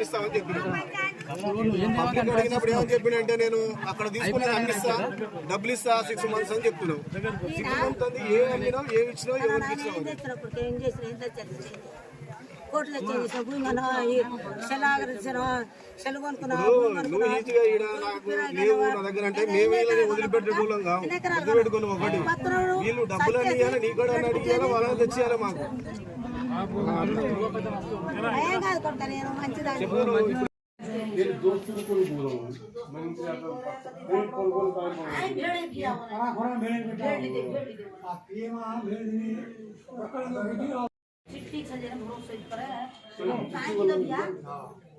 ఇస్తామని చెప్పిన పబ్లిక్ అడిగినప్పుడు ఏమని చెప్పినంటే నేను అక్కడ తీసుకుని అమ్మిస్తా డబ్బులు ఇస్తా సిక్స్ మంత్స్ అని చెప్తున్నావు. సిక్స్ మంత్స్ అంది ఏ అమ్మినావు ఏమి ఇచ్చినావు ఎవరికి ఇచ్చినావు అని. తెచ్చినప్పుడు ఏం చేసిన ఏం తెచ్చారు కోట్లు చేసిన భూమిలో సెలాగలు ఇచ్చిన సెలు కొనుక్కున్నా నువ్వు ఈజీగా ఈడ నాకు లేవు నా దగ్గర అంటే మేము వీళ్ళని వదిలిపెట్టేటోళ్ళం కావు వదిలిపెట్టుకుని ఒకటి వీళ్ళు డబ్బులు అని ఇవ్వాలి నీ కూడా అని అడిగియాలి వాళ్ళని తెచ్చియాలి మాకు ఏం కాదు కొడతా నేను మంచిదాన్ని चिट्ठी छ जेन भरोसा पर काहे की दबिया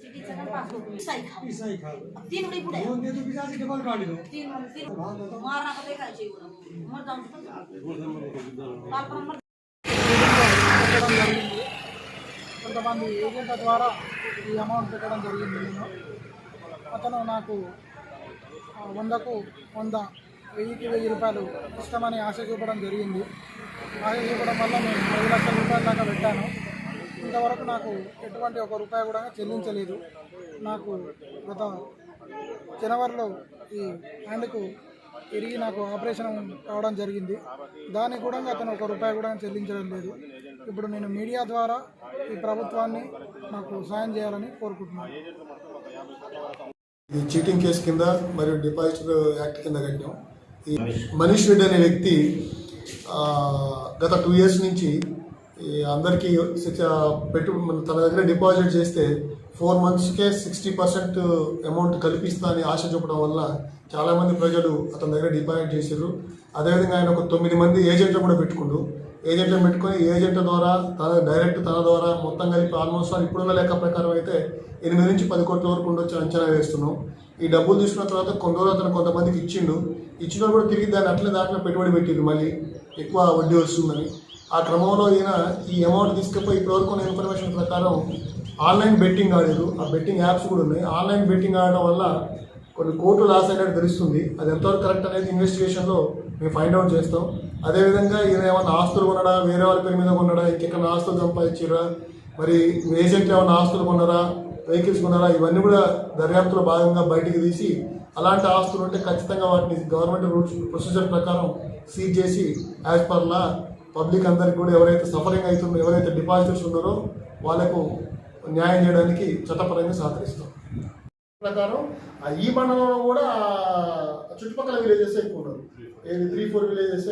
चिट्ठी छ पासबुक सही खा अब तीन बड़ी बुढ़े तीन तीन मारना को देखा चाहिए मर जाऊं पाल पर मर కొంతమంది ఏజెంట్ల ద్వారా ఈ అమౌంట్ పెట్టడం జరిగింది నేను. అతను నాకు వందకు వంద వెయ్యికి వెయ్యి రూపాయలు ఇష్టమని ఆశ చూపడం జరిగింది. ఆశ చూపడం వల్ల నేను ఐదు లక్షల రూపాయల దాకా పెట్టాను. ఇంతవరకు నాకు ఎటువంటి ఒక రూపాయి కూడా చెల్లించలేదు. నాకు గత జనవరిలో ఈ హ్యాండ్కు తిరిగి నాకు ఆపరేషన్ కావడం జరిగింది. దానికి కూడా అతను ఒక రూపాయి కూడా చెల్లించడం లేదు. ఇప్పుడు నేను మీడియా ద్వారా ఈ ప్రభుత్వాన్ని నాకు సాయం చేయాలని కోరుకుంటున్నాను. ఈ చీటింగ్ కేసు కింద మరియు డిపాజిటర్ యాక్ట్ కింద కట్టాం. ఈ మనీష్ రెడ్డి అనే వ్యక్తి గత టూ ఇయర్స్ నుంచి ఈ అందరికీ పెట్టు తన దగ్గర డిపాజిట్ చేస్తే ఫోర్ మంత్స్కే సిక్స్టీ పర్సెంట్ అమౌంట్ కల్పిస్తా అని ఆశ చూపడం వల్ల చాలామంది ప్రజలు అతని దగ్గర డిపాజిట్ చేశారు అదేవిధంగా ఆయన ఒక తొమ్మిది మంది ఏజెంట్లు కూడా పెట్టుకుండు. ఏజెంట్లు పెట్టుకొని ఏజెంట్ల ద్వారా తన డైరెక్ట్ తన ద్వారా మొత్తం కలిపి ఆల్మోస్ట్ ఆల్ ఇప్పుడున్న లెక్క ప్రకారం అయితే ఎనిమిది నుంచి పది కోట్ల వరకు ఉండొచ్చు అంచనా వేస్తున్నాం. ఈ డబ్బులు తీసుకున్న తర్వాత కొన్ని రోజులు అతను కొంతమందికి ఇచ్చిండు. ఇచ్చిన కూడా తిరిగి దాన్ని అట్లే దాంట్లో పెట్టుబడి పెట్టిండు మళ్ళీ. ఎక్కువ వడ్డీ వస్తుందని. ఆ క్రమంలో ఈయన ఈ అమౌంట్ తీసుకుపోయి ఇప్పటివరకు ఉన్న ఇన్ఫర్మేషన్ ప్రకారం ఆన్లైన్ బెట్టింగ్ ఆడారు. ఆ బెట్టింగ్ యాప్స్ కూడా ఉన్నాయి. ఆన్లైన్ బెట్టింగ్ ఆడడం వల్ల కొన్ని కోట్లు లాస్ అయినట్టు తెలుస్తుంది. అది ఎంతవరకు కరెక్ట్ అనేది ఇన్వెస్టిగేషన్లో మేము ఫైండ్ అవుట్ చేస్తాం. అదేవిధంగా ఈయన ఏమైనా ఆస్తులు కొనడా వేరే వాళ్ళ పేరు మీద కొనడా ఇంకెక్కడ ఆస్తులు సంపాదించారా మరి ఏజెంట్లు ఏమైనా ఆస్తులు కొన్నారా? వెహికల్స్ కొన్నారా? ఇవన్నీ కూడా దర్యాప్తులో భాగంగా బయటికి తీసి అలాంటి ఆస్తులు ఉంటే ఖచ్చితంగా వాటిని గవర్నమెంట్ రూల్స్ ప్రొసీజర్ ప్రకారం సీజ్ చేసి యాజ్ పర్ లా పబ్లిక్ అందరికి కూడా ఎవరైతే సఫరింగ్ అవుతుందో ఎవరైతే డిపాజిటర్స్ ఉన్నారో వాళ్ళకు న్యాయం చేయడానికి చట్టపరంగా సహకరిస్తాం. ప్రకారం? ఆ ఈ మండలంలో కూడా చుట్టుపక్కల విలేజెస్ ఎక్కువ ఉన్నారు. ఏది త్రీ ఫోర్ విలేజెస్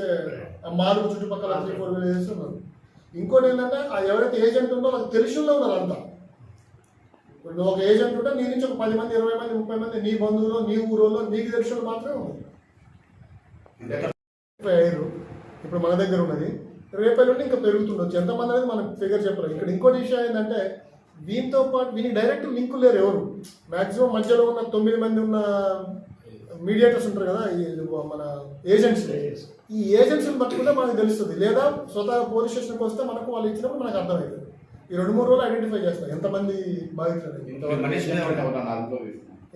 మారుగు చుట్టుపక్కల త్రీ ఫోర్ విలేజెస్ ఉన్నారు. ఇంకోటి ఏంటంటే ఆ ఎవరైతే ఏజెంట్ ఉందో వాళ్ళకి తెలిసిలో ఉన్నారు అంతా. ఇప్పుడు ఒక ఏజెంట్ ఉంటే నీ నుంచి ఒక పది మంది ఇరవై మంది ముప్పై మంది నీ బంధువులు నీ ఊరోళ్ళు నీకు తెలిసిన మాత్రమే ఐదు ఇప్పుడు మన దగ్గర ఉన్నది. రేపటి నుండి ఇంకా పెరుగుతుండొచ్చు. ఎంతమంది అనేది మనకు ఫిగర్ చెప్పలేదు ఇక్కడ ఇంకోటి విషయం ఏంటంటే దీంతో పాటు దీనికి డైరెక్ట్ లింకు లేరు ఎవరు? మాక్సిమం మధ్యలో ఉన్న తొమ్మిది మంది ఉన్న మీడియేటర్స్ ఉంటారు కదా ఈ మన ఏజెంట్స్ ఈ ఏజెంట్స్ని పట్టుకుంటే మనకు తెలుస్తుంది. లేదా స్వతహా పోలీస్ స్టేషన్కి వస్తే మనకు వాళ్ళు ఇచ్చినప్పుడు మనకు అర్థమవుతుంది. ఈ రెండు మూడు రోజులు ఐడెంటిఫై చేస్తారు. ఎంతమంది బాధితులు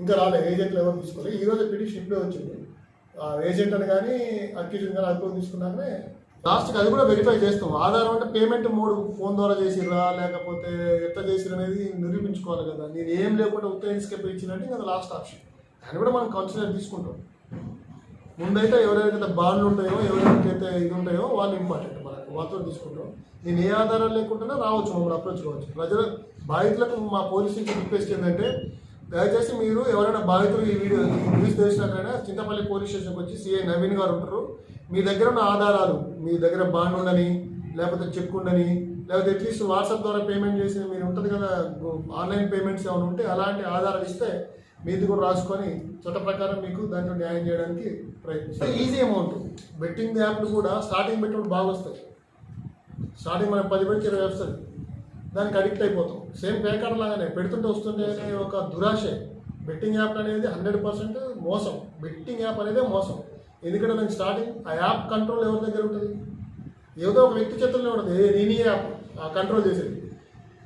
ఇంకా రాలే. ఏజెంట్లు ఎవరు తీసుకోలేదు ఈ రోజు పిటిషన్ ఇప్పుడే వచ్చింది. ఆ ఏజెంట్ అని కానీ అక్యూజ్ కానీ అనుభవం తీసుకున్నాకనే లాస్ట్కి అది కూడా వెరిఫై చేస్తాం. ఆధారం అంటే పేమెంట్ మూడు ఫోన్ ద్వారా చేసిర్రా లేకపోతే ఎట్లా చేసిర్రు అనేది నిరూపించుకోవాలి కదా. నేను ఏం లేకుండా ఉత్తర తీసుకెళ్ళి ఇచ్చినట్టు ఇంకా లాస్ట్ ఆప్షన్ దాన్ని కూడా మనం కన్సిడర్ తీసుకుంటాం. ముందైతే ఎవరైతే బాండ్లు ఉంటాయో ఎవరికైతే ఇది ఉంటాయో వాళ్ళు ఇంపార్టెంట్ మనకు. వాళ్ళతో తీసుకుంటాం. నేను ఏ ఆధారాలు లేకుండా రావచ్చు మమ్మల్ని అప్రోచ్ కావచ్చు. ప్రజలు బాధితులకు మా పోలీస్ నుంచి రిక్వెస్ట్ ఏంటంటే దయచేసి మీరు ఎవరైనా బాధితులు ఈ వీడియో న్యూస్ తెలిసినాకైనా చింతపల్లి పోలీస్ స్టేషన్కి వచ్చి సిఐ నవీన్ గారు ఉంటారు. మీ దగ్గర ఉన్న ఆధారాలు మీ దగ్గర బాండ్ ఉండని లేకపోతే చెక్ ఉండని లేకపోతే అట్లీస్ట్ వాట్సాప్ ద్వారా పేమెంట్ చేసి మీరు ఉంటుంది కదా ఆన్లైన్ పేమెంట్స్ ఏమైనా ఉంటే అలాంటి ఆధారాలు ఇస్తే మీది కూడా రాసుకొని చట్ట ప్రకారం మీకు దాంట్లో న్యాయం చేయడానికి ప్రయత్నిస్తాం ఈజీ అమౌంట్. బెట్టింగ్ యాప్లు కూడా స్టార్టింగ్ పెట్టినప్పుడు బాగా వస్తాయి. స్టార్టింగ్ మనం పది పెడితే ఇరవై వస్తుంది. దానికి అడిక్ట్ అయిపోతాం. సేమ్ పే కార్డ్ లాగానే పెడుతుంటే వస్తుంటే ఒక దురాశ. బెట్టింగ్ యాప్ అనేది హండ్రెడ్ పర్సెంట్ మోసం. బెట్టింగ్ యాప్ అనేది మోసం. ఎందుకంటే నేను స్టార్టింగ్ ఆ యాప్ కంట్రోల్ ఎవరి దగ్గర ఉంటుంది? ఏదో ఒక వ్యక్తి చేతుల్లో ఉంటుంది. ఏ నేనే యాప్ ఆ కంట్రోల్ చేసేది.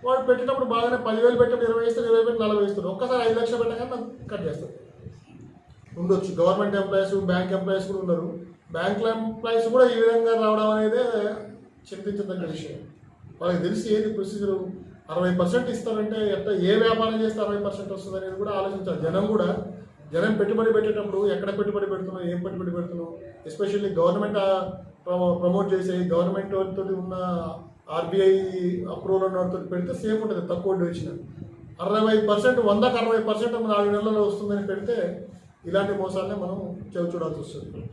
వాడు పెట్టేటప్పుడు బాగానే పదివేలు పెట్టినప్పుడు ఇరవై ఇస్తారు ఇరవై పెట్టి నలభై ఇస్తారు ఒక్కసారి ఐదు లక్షలు పెట్టగానే నాకు కట్ చేస్తాడు. ఉండొచ్చు. గవర్నమెంట్ ఎంప్లాయీస్ బ్యాంక్ ఎంప్లాయీస్ కూడా ఉన్నారు బ్యాంక్ ఎంప్లాయీస్ కూడా ఈ విధంగా రావడం అనేది చింతించదగ్గ విషయం. వాళ్ళకి తెలిసి ఏది ప్రొసీజర్ అరవై పర్సెంట్ ఇస్తారంటే ఎట్లా ఏ వ్యాపారం చేస్తే అరవై పర్సెంట్ వస్తుంది అనేది కూడా ఆలోచించాలి. జనం కూడా జనం పెట్టుబడి పెట్టేటప్పుడు ఎక్కడ పెట్టుబడి పెడుతున్నావు ఏం పెట్టుబడి పెడుతున్నావు? ఎస్పెషల్లీ గవర్నమెంట్ ప్రమోట్ చేసే గవర్నమెంట్ తోటి ఉన్న ఆర్బీఐ అప్రూవల్ ఉన్న వాటితో పెడితే సేఫ్ ఉంటుంది తక్కువ వచ్చిన. అరవై పర్సెంట్ వందకు అరవై పర్సెంట్ నాలుగు నెలల్లో వస్తుందని పెడితే ఇలాంటి మోసాలనే మనం చెవి చూడాల్సి వస్తుంది